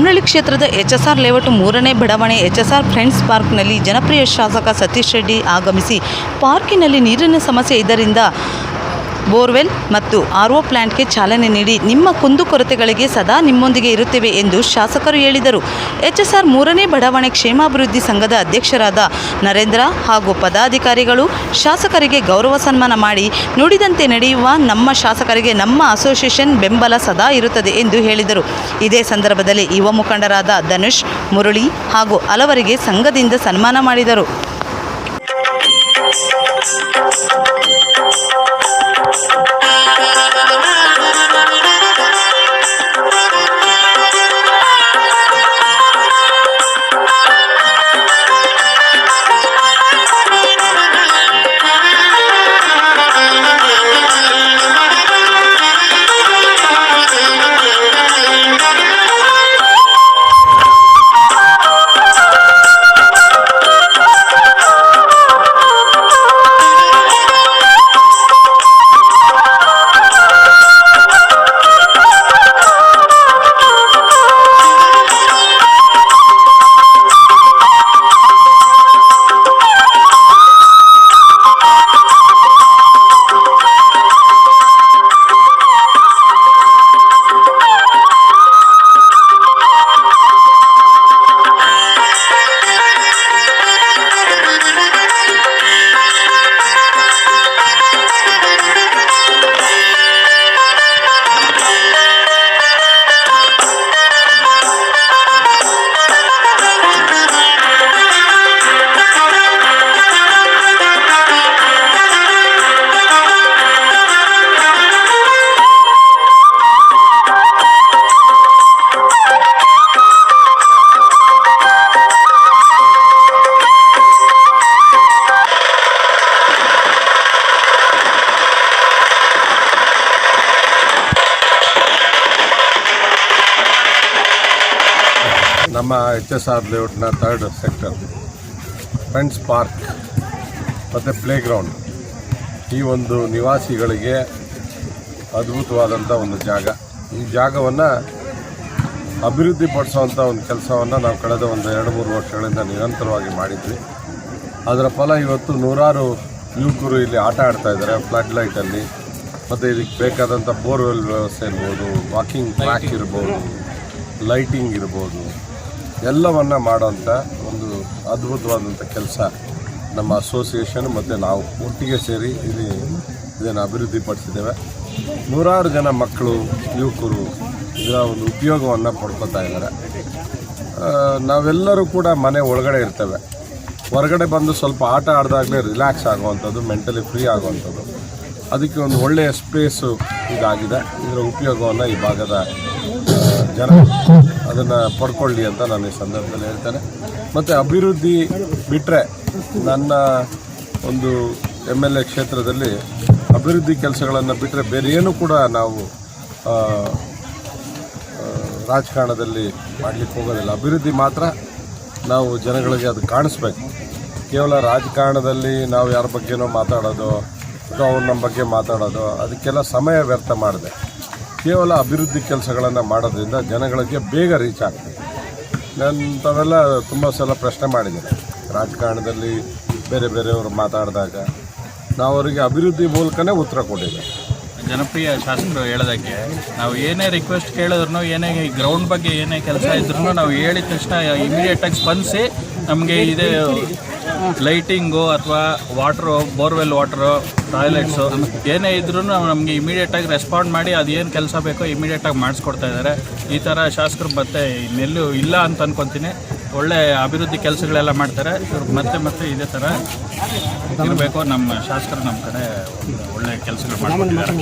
ಬೊಮ್ಮನಹಳ್ಳಿ ಕ್ಷೇತ್ರದ H S R layout ಮೂರನೇ ಬಡಾವಣೆ ಎಚ್ ಎಸ್ ಆರ್ ಫ್ರೆಂಡ್ಸ್ ಪಾರ್ಕ್ನಲ್ಲಿ ಜನಪ್ರಿಯ ಶಾಸಕ ಸತೀಶ್ ರೆಡ್ಡಿ ಆಗಮಿಸಿ ಪಾರ್ಕಿನಲ್ಲಿ ನೀರಿನ ಸಮಸ್ಯೆ ಇದರಿಂದ ಬೋರ್ವೆಲ್ ಮತ್ತು ಆರ್ ಒ ಪ್ಲಾಂಟ್ಗೆ ಚಾಲನೆ ನೀಡಿ ನಿಮ್ಮ ಕುಂದುಕೊರತೆಗಳಿಗೆ ಸದಾ ನಿಮ್ಮೊಂದಿಗೆ ಇರುತ್ತೇವೆ ಎಂದು ಶಾಸಕರು ಹೇಳಿದರು. ಎಚ್ಎಸ್ಆರ್ ಎಸ್ ಆರ್ ಮೂರನೇ ಬಡಾವಣೆ ಕ್ಷೇಮಾಭಿವೃದ್ಧಿ ಸಂಘದ ಅಧ್ಯಕ್ಷರಾದ ನರೇಂದ್ರ ಹಾಗೂ ಪದಾಧಿಕಾರಿಗಳು ಶಾಸಕರಿಗೆ ಗೌರವ ಸನ್ಮಾನ ಮಾಡಿ ನುಡಿದಂತೆ ನಡೆಯುವ ನಮ್ಮ ಶಾಸಕರಿಗೆ ನಮ್ಮ ಅಸೋಸಿಯೇಷನ್ ಬೆಂಬಲ ಸದಾ ಇರುತ್ತದೆ ಎಂದು ಹೇಳಿದರು. ಇದೇ ಸಂದರ್ಭದಲ್ಲಿ ಯುವ ಮುಖಂಡರಾದ ಧನುಷ್, ಮುರಳಿ ಹಾಗೂ ಹಲವರಿಗೆ ಸಂಘದಿಂದ ಸನ್ಮಾನ ಮಾಡಿದರು. ನಮ್ಮ ಎಚ್ ಎಸ್ ಆರ್ ಲೇಔಟ್ನ ಥರ್ಡ್ ಸೆಕ್ಟರ್ ಫ್ರೆಂಡ್ಸ್ ಪಾರ್ಕ್ ಮತ್ತು ಪ್ಲೇಗ್ರೌಂಡ್ ಈ ಒಂದು ನಿವಾಸಿಗಳಿಗೆ ಅದ್ಭುತವಾದಂಥ ಒಂದು ಜಾಗ. ಈ ಜಾಗವನ್ನು ಅಭಿವೃದ್ಧಿಪಡಿಸುವಂಥ ಒಂದು ಕೆಲಸವನ್ನು ನಾವು ಕಳೆದ ಒಂದು ಎರಡು ಮೂರು ವರ್ಷಗಳಿಂದ ನಿರಂತರವಾಗಿ ಮಾಡಿದ್ವಿ. ಅದರ ಫಲ ಇವತ್ತು ನೂರಾರು ಯುವಕರು ಇಲ್ಲಿ ಆಟ ಆಡ್ತಾ ಇದ್ದಾರೆ, ಫ್ಲಡ್ ಲೈಟಲ್ಲಿ ಮತ್ತು ಇದಕ್ಕೆ ಬೇಕಾದಂಥ ಬೋರ್ವೆಲ್ ವ್ಯವಸ್ಥೆ ಇರ್ಬೋದು ವಾಕಿಂಗ್ ಟ್ರ್ಯಾಕ್ ಇರ್ಬೋದು ಲೈಟಿಂಗ್ ಇರ್ಬೋದು. ಎಲ್ಲವನ್ನು ಮಾಡೋಂಥ ಒಂದು ಅದ್ಭುತವಾದಂಥ ಕೆಲಸ ನಮ್ಮ ಅಸೋಸಿಯೇಷನ್ ಮತ್ತು ನಾವು ಒಟ್ಟಿಗೆ ಸೇರಿ ಇಲ್ಲಿ ಇದನ್ನು ಅಭಿವೃದ್ಧಿಪಡಿಸಿದ್ದೇವೆ ನೂರಾರು ಜನ ಮಕ್ಕಳು, ಯುವಕರು ಇದರ ಒಂದು ಉಪಯೋಗವನ್ನು ಪಡ್ಕೊತಾ ಇದ್ದಾರೆ. ನಾವೆಲ್ಲರೂ ಕೂಡ ಮನೆ ಒಳಗಡೆ ಇರ್ತೇವೆ. ಹೊರಗಡೆ ಬಂದು ಸ್ವಲ್ಪ ಆಟ ಆಡಿದಾಗಲೇ ರಿಲ್ಯಾಕ್ಸ್ ಆಗುವಂಥದ್ದು ಮೆಂಟಲಿ ಫ್ರೀ ಆಗುವಂಥದ್ದು. ಅದಕ್ಕೆ ಒಂದು ಒಳ್ಳೆಯ ಸ್ಪೇಸು ಇದಾಗಿದೆ. ಇದರ ಉಪಯೋಗವನ್ನು ಈ ಭಾಗದ ಜನ ಅದನ್ನು ಪಡ್ಕೊಳ್ಳಿ ಅಂತ ನಾನು ಈ ಸಂದರ್ಭದಲ್ಲಿ ಹೇಳ್ತೇನೆ. ಮತ್ತು ಅಭಿವೃದ್ಧಿ ಬಿಟ್ಟರೆ ನನ್ನ ಒಂದು ಎಂ ಎಲ್ ಎ ಕ್ಷೇತ್ರದಲ್ಲಿ ಅಭಿವೃದ್ಧಿ ಕೆಲಸಗಳನ್ನು ಬಿಟ್ಟರೆ ಬೇರೆ ಏನೂ ಕೂಡ ನಾವು ರಾಜಕಾರಣದಲ್ಲಿ ಮಾಡಲಿಕ್ಕೆ ಹೋಗೋದಿಲ್ಲ. ಅಭಿವೃದ್ಧಿ ಮಾತ್ರ ನಾವು ಜನಗಳಿಗೆ ಅದು ಕಾಣಿಸ್ಬೇಕು. ಕೇವಲ ರಾಜಕಾರಣದಲ್ಲಿ ನಾವು ಯಾರ ಬಗ್ಗೆನೋ ಮಾತಾಡೋದು ಅಥವಾ ಅವ್ರು ನಮ್ಮ ಬಗ್ಗೆ ಮಾತಾಡೋದು, ಅದಕ್ಕೆಲ್ಲ ಸಮಯ ವ್ಯರ್ಥ ಮಾಡಿದೆ. ಕೇವಲ ಅಭಿವೃದ್ಧಿ ಕೆಲಸಗಳನ್ನು ಮಾಡೋದ್ರಿಂದ ಜನಗಳಿಗೆ ಬೇಗ ರೀಚ್ ಆಗ್ತದೆ ನಾನು ತಾವೆಲ್ಲ ತುಂಬ ಸಲ ಪ್ರಶ್ನೆ ಮಾಡಿದ್ದೇನೆ ರಾಜಕಾರಣದಲ್ಲಿ ಬೇರೆ ಬೇರೆಯವರು ಮಾತಾಡಿದಾಗ ನಾವು ಅವರಿಗೆ ಅಭಿವೃದ್ಧಿ ಮೂಲಕನೇ ಉತ್ತರ ಕೊಟ್ಟಿದ್ದೆ ಜನಪ್ರಿಯ ಶಾಸಕರು ಹೇಳೋದಕ್ಕೆ ನಾವು ಏನೇ ರಿಕ್ವೆಸ್ಟ್ ಕೇಳಿದ್ರು ಏನೇ ಗ್ರೌಂಡ್ ಬಗ್ಗೆ ಏನೇ ಕೆಲಸ ಇದ್ರೂ ನಾವು ಹೇಳಿದ ತಕ್ಷಣ ಇಮಿಡಿಯೇಟಾಗಿ ಸ್ಪಂದಿಸಿ ನಮಗೆ ಇದೇ ಲೈಟಿಂಗು ಅಥವಾ ವಾಟ್ರು, ಬೋರ್ವೆಲ್ ವಾಟ್ರು, ಟಾಯ್ಲೆಟ್ಸು, ಏನೇ ಇದ್ರೂ ನಮಗೆ ಇಮಿಡಿಯೇಟಾಗಿ ರೆಸ್ಪಾಂಡ್ ಮಾಡಿ ಅದೇನು ಕೆಲಸ ಬೇಕೋ ಇಮಿಡಿಯೇಟಾಗಿ ಮಾಡಿಸ್ಕೊಡ್ತಾ ಇದ್ದಾರೆ. ಈ ಥರ ಶಾಸಕರು ಮತ್ತೆ ಇನ್ನೆಲ್ಲೂ ಇಲ್ಲ ಅಂತ ಅಂದ್ಕೊತೀನಿ ಒಳ್ಳೆ ಅಭಿವೃದ್ಧಿ ಕೆಲಸಗಳೆಲ್ಲ ಮಾಡ್ತಾರೆ. ಇವ್ರು ಮತ್ತೆ ಮತ್ತೆ ಇದೇ ಥರ ಇರಬೇಕು. ನಮ್ಮ ಶಾಸಕರು ನಮ್ಮ ಕಡೆ ಒಳ್ಳೆ ಕೆಲಸಗಳು ಮಾಡ್ಕೊಂಡಿದ್ದಾರೆ